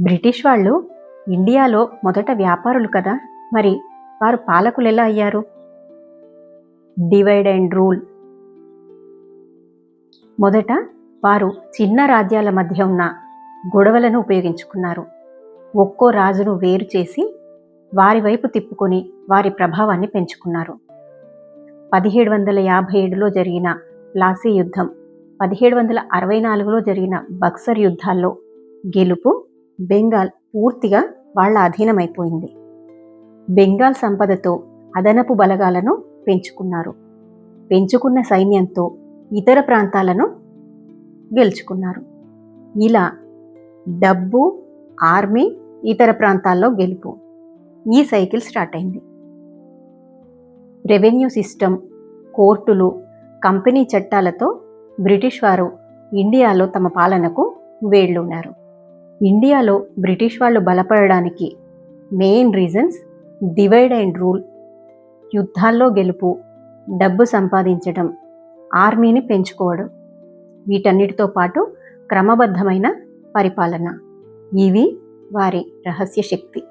British వాళ్ళు ఇండియాలో మొదట వ్యాపారులు కదా? మరి వారు పాలకులు ఎలా అయ్యారు? Divide and rule. మొదట వారు చిన్న రాజ్యాల మధ్య ఉన్న గొడవలను ఉపయోగించుకున్నారు. ఒక్కో రాజును వేరు చేసి వారి వైపు తిప్పుకొని వారి ప్రభావాన్ని పెంచుకున్నారు. పదిహేడు వందల యాభై ఏడులో జరిగిన ప్లాసీ యుద్ధం పదిహేడు వందల అరవై నాలుగులో జరిగిన బక్సర్ యుద్ధాల్లో గెలుపు బెంగాల్ పూర్తిగా వాళ్ళ అధీనమైపోయింది. బెంగాల్ సంపదతో అదనపు బలగాలను పెంచుకున్నారు. పెంచుకున్న సైన్యంతో ఇతర ప్రాంతాలను గెలుచుకున్నారు. ఇలా డబ్బు ఆర్మీ ఇతర ప్రాంతాల్లో గెలుపు ఈ సైకిల్ స్టార్ట్ అయింది రెవెన్యూ సిస్టమ్ కోర్టులు కంపెనీ చట్టాలతో బ్రిటిష్ వారు ఇండియాలో తమ పాలనకు వేళ్ళున్నారు ఇండియాలో బ్రిటిష్ వాళ్ళు బలపడడానికి main reasons divide and rule. యుద్ధాల్లో గెలుపు డబ్బు సంపాదించడం ఆర్మీని పెంచుకోవడం. వీటన్నిటితో పాటు క్రమబద్ధమైన పరిపాలన. ఇవి వారి రహస్య శక్తి.